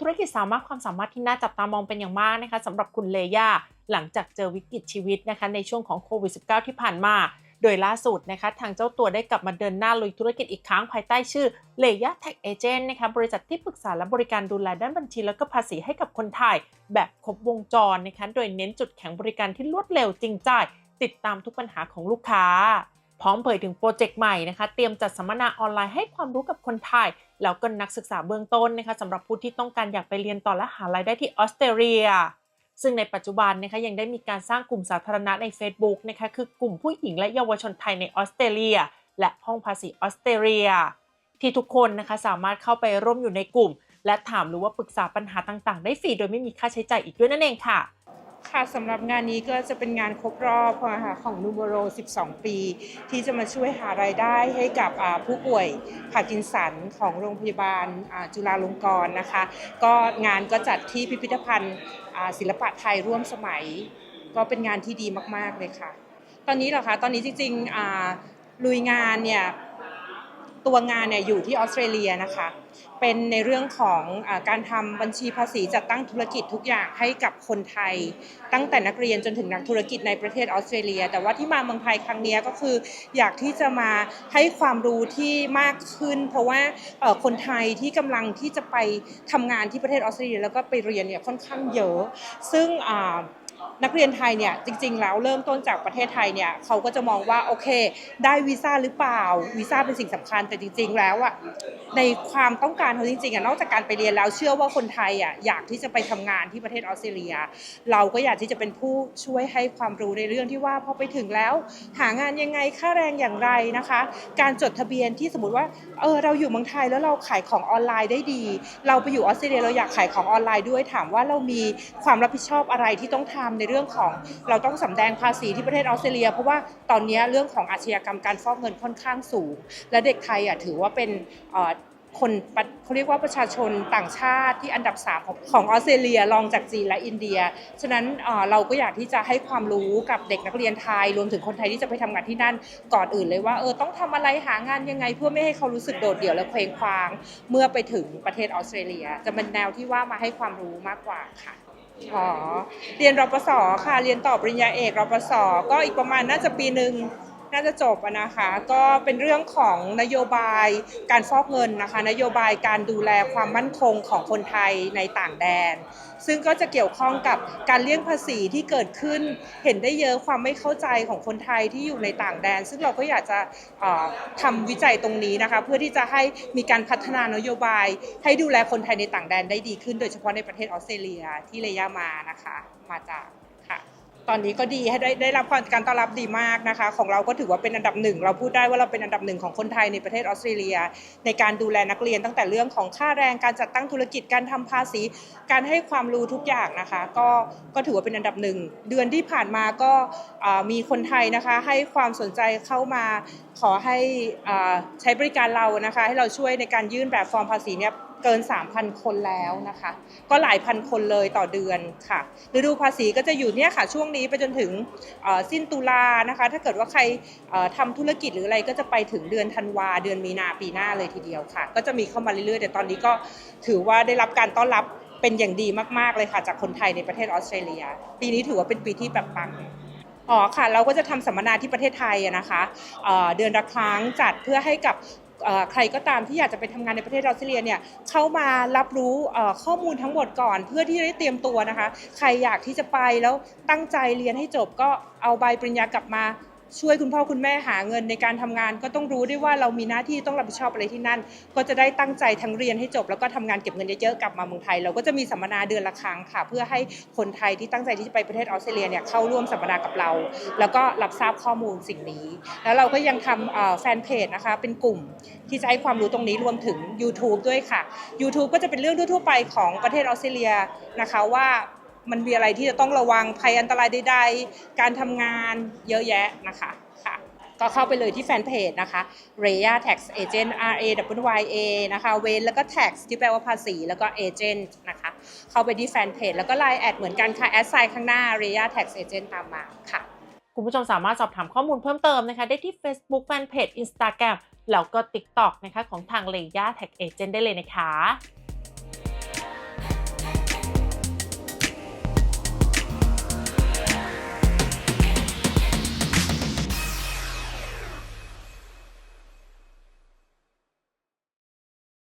ธุรกิจสามากความสามารถที่น่าจับตามองเป็นอย่างมากนะคะสำหรับคุณเลย่าหลังจากเจอวิกฤตชีวิตนะคะในช่วงของโควิด -19 ที่ผ่านมา โดยล่าสุดนะคะทางเจ้าตัวได้กลับมาเดินหน้าลุยธุรกิจอีกครั้งภายใต้ชื่อเลย่าแท็กเอเจนต์นะคะบริษัทที่ปรึกษาและบริการดูแลด้านบัญชี และก็ภาษีให้กับคนไทย แบบครบวงจรนะคะโดยเน้นจุดแข็งบริการที่รวดเร็วจริงใจติดตามทุกปัญหาของลูกค้า พร้อมเผยถึงโปรเจกต์ใหม่นะคะ เตรียมจัดสัมมนาออนไลน์ให้ความรู้กับคนไทย แล้วก็นักศึกษาเบื้องต้นนะคะสำหรับผู้ที่ต้องการอยากไปเรียนต่อและหารายได้ที่ออสเตรเลีย ซึ่งในปัจจุบันนะคะยังได้มีการสร้างกลุ่มสาธารณะใน Facebook นะคะคือกลุ่มผู้หญิงและเยาวชนไทยในออสเตรเลีย และห้องภาษีออสเตรเลีย ที่ทุกคนนะคะสามารถเข้าไปร่วมอยู่ในกลุ่ม และถามหรือว่าปรึกษาปัญหาต่างๆ ได้ฟรีโดยไม่มีค่าใช้จ่ายอีกด้วยนั่นเองค่ะ ค่ะสำหรับงานนี้ก็จะเป็นงานครบรอบค่ะของนูโบโร 12 ปี ที่จะมาช่วยหารายได้ให้กับผู้ป่วยพาร์กินสันของโรงพยาบาลจุฬาลงกรณ์นะคะ ก็งานก็จัดที่พิพิธภัณฑ์ศิลปะไทยร่วมสมัย ก็เป็นงานที่ดีมาก ๆ เลยค่ะ ตอนนี้เหรอคะ ตอนนี้จริงๆลุยงานเนี่ย ตัวงานเนี่ยอยู่ที่ออสเตรเลียนะคะ เป็นในเรื่องของอการทำบัญชีภาษีจัดตั้งธุรกิจทุกอย่างให้กับคนไทย ตั้งแต่นักเรียนจนถึงนักธุรกิจในประเทศออสเตรเลีย แต่ว่าที่มาเมืองไทยครั้งนี้ก็คือ อยากที่จะมาให้ความรู้ที่มากขึ้น เพราะว่าคนไทยที่กำลังที่จะไปทำงานที่ประเทศออสเตรเลีย แล้วก็ไปเรียนเนี่ยค่อนข้างเยอะ ซึ่ง นักเรียนไทยเนี่ยจริง ๆ แล้วเริ่มต้นจากประเทศไทยเนี่ยเขาก็จะมองว่าโอเค ได้วีซ่าหรือเปล่าวีซ่าเป็นสิ่งสำคัญแต่จริง ๆ แล้วอะในความต้องการเขาจริงๆอะนอกจากการไปเรียนแล้วเชื่อว่าคนไทยอะอยากที่จะไปทำงานที่ประเทศออสเตรเลีย เราก็อยากที่จะเป็นผู้ช่วยให้ความรู้ในเรื่องที่ว่าพอไปถึงแล้ว หางานยังไงค่าแรงอย่างไรนะคะ การจดทะเบียนที่สมมติว่าเออเราอยู่เมืองไทยแล้วเราขายของออนไลน์ได้ดี เราไปอยู่ออสเตรเลียเราอยากขายของออนไลน์ด้วยถามว่าเรามีความรับผิดชอบอะไรที่ต้องทำในเรื่องของเราต้องสำแดงภาษีที่ประเทศออสเตรเลีย เพราะว่าตอนนี้เรื่องของอาชญากรรมการฟอกเงินค่อนข้างสูง และเด็กไทยอะถือว่าเป็นคนเขาเรียกว่าประชาชนต่างชาติที่อันดับสามของของออสเตรเลียรองจากจีนและอินเดีย ฉะนั้นเอ่อเราก็อยากที่จะให้ความรู้กับเด็กนักเรียนไทย รวมถึงคนไทยที่จะไปทำงานที่นั่นก่อนอื่นเลยว่าเออต้องทำอะไรหางานยังไง เพื่อไม่ให้เขารู้สึกโดดเดี่ยวและเคว้งคว้าง เมื่อไปถึงประเทศออสเตรเลีย จะเป็นแนวที่ว่ามาให้ความรู้มากกว่าค่ะ อ๋อ เรียนรปศค่ะ เรียนต่อปริญญาเอกรปศก็อีกประมาณน่าจะปีหนึ่ง น่าจะจบนะคะ ก็เป็นเรื่องของนโยบายการฟอกเงินนะคะ นโยบายการดูแลความมั่นคงของคนไทยในต่างแดน ซึ่งก็จะเกี่ยวข้องกับการเลี่ยงภาษีที่เกิดขึ้น เห็นได้เยอะความไม่เข้าใจของคนไทยที่อยู่ในต่างแดน ซึ่งเราก็อยากจะเอ่อทำวิจัยตรงนี้นะคะ เพื่อที่จะให้มีการพัฒนานโยบาย ให้ดูแลคนไทยในต่างแดนได้ดีขึ้น โดยเฉพาะในประเทศออสเตรเลียที่เลยามานะคะ มาจาก ตอนนี้ก็ดีให้ได้ได้รับการต้อนรับดีมากนะคะ ของเราก็ถือว่าเป็นอันดับหนึ่งเราพูดได้ว่าเราเป็นอันดับหนึ่งของคนไทยในประเทศออสเตรเลีย ในการดูแลนักเรียนตั้งแต่เรื่องของค่าแรงการจัดตั้งธุรกิจการทำภาษี การให้ความรู้ทุกอย่างนะคะ ก็ก็ถือว่าเป็นอันดับหนึ่งเดือนที่ผ่านมาก็มีคนไทยนะคะ ให้ความสนใจเข้ามาขอให้ใช้บริการเรานะคะ ให้เราช่วยในการยื่นแบบฟอร์มภาษีเนี่ย เกิน 3,000 คนแล้วนะคะ ก็หลายพันคนเลยต่อเดือนค่ะฤดูภาษีก็จะอยู่เนี่ยค่ะช่วงนี้ไปจนถึงสิ้นตุลานะคะ ถ้าเกิดว่าใครเอ่อทำธุรกิจหรืออะไรก็จะไปถึงเดือนธันวาเดือนมีนาปีหน้าเลยทีเดียวค่ะ ก็จะมีเข้ามาเรื่อยๆแต่ตอนนี้ก็ถือว่าได้รับการต้อนรับเป็นอย่างดีมากๆเลยค่ะ จากคนไทยในประเทศออสเตรเลีย ปีนี้ถือว่าเป็นปีที่แบบปังอ๋อค่ะเราก็จะทำสัมมนาที่ประเทศไทยนะคะเเดือนละครั้งจัดเพื่อให้กับ ใครก็ตามที่อยากจะไปทำงานในประเทศออสเตรเลียเนี่ยเข้ามารับรู้ข้อมูลทั้งหมดก่อน เพื่อที่จะได้เตรียมตัวนะคะ ใครอยากที่จะไปแล้วตั้งใจเรียนให้จบก็เอาใบปริญญากลับมา ช่วยคุณพ่อคุณแม่หาเงินในการทำงาน ก็ต้องรู้ด้วยว่าเรามีหน้าที่ต้องรับผิดชอบอะไรที่นั่น ก็จะได้ตั้งใจทั้งเรียนให้จบ แล้วก็ทำงานเก็บเงินเยอะๆกลับมาเมืองไทย เราก็จะมีสัมมนาเดือนละครั้งค่ะ เพื่อให้คนไทยที่ตั้งใจที่จะไปประเทศออสเตรเลียเนี่ยเข้าร่วมสัมมนากับเรา แล้วก็รับทราบข้อมูลสิ่งนี้ แล้วเราก็ยังทำแฟนเพจนะคะเป็นกลุ่มที่จะให้ความรู้ตรงนี้รวมถึง YouTube ด้วยค่ะ YouTube ก็จะเป็นเรื่องทั่วไปของประเทศออสเตรเลียนะคะว่า มันมีอะไรที่จะต้องระวังภัยอันตรายใดๆ การทำงานเยอะแยะนะคะค่ะก็เข้าไปเลยที่แฟนเพจนะคะ Raya Tax Agent R A W Y A นะคะ เวนแล้วก็ tax ที่แปลว่าภาษี แล้วก็ agent นะคะ เข้าไปที่แฟนเพจแล้วก็ Line แอดเหมือนกันค่ะ แอดไซน์ข้างหน้า Raya Tax Agent ตามมาค่ะ คุณผู้ชมสามารถสอบถามข้อมูลเพิ่มเติมนะคะ ได้ที่ Facebook Fanpage Instagram แล้วก็ TikTok นะคะของทาง l e y a Tag Agent ได้เลยนะคะ